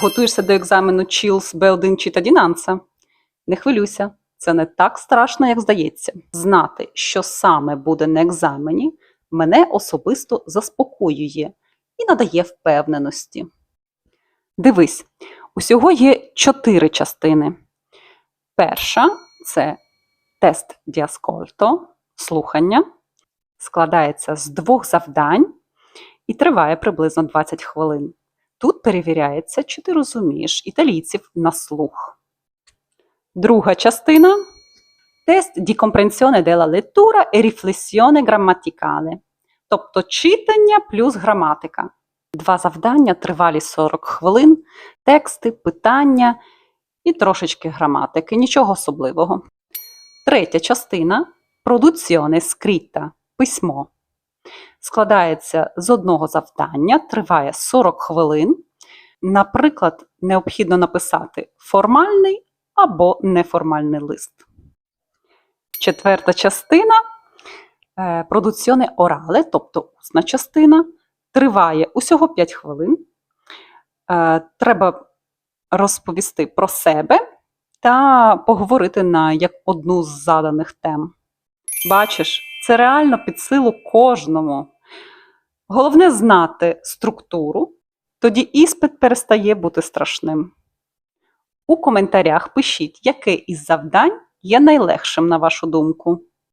Готуєшся до екзамену Chills B1 Cittadinanza? Не хвилюйся, це не так страшно, як здається. Знати, що саме буде на екзамені, мене особисто заспокоює і надає впевненості. Дивись, усього є чотири частини. Перша це тест діаскольто, слухання, складається з двох завдань і триває приблизно 20 хвилин. Тут перевіряється, чи ти розумієш італійців на слух. Друга частина тест di comprensione della lettura e riflessione grammaticale, тобто читання плюс граматика. Два завдання тривалі 40 хвилин, тексти, питання і трошечки граматики, нічого особливого. Третя частина продуціоне скрита, письмо. Складається з одного завдання, триває 40 хвилин. Наприклад, необхідно написати формальний або неформальний лист. Четверта частина е, продуціоне орале, тобто усна частина, триває усього 5 хвилин. Е, Треба розповісти про себе та поговорити на одну з заданих тем. Бачиш, це реально під силу кожному. Головне знати структуру, тоді іспит перестає бути страшним. У коментарях пишіть, яке із завдань є найлегшим, на вашу думку.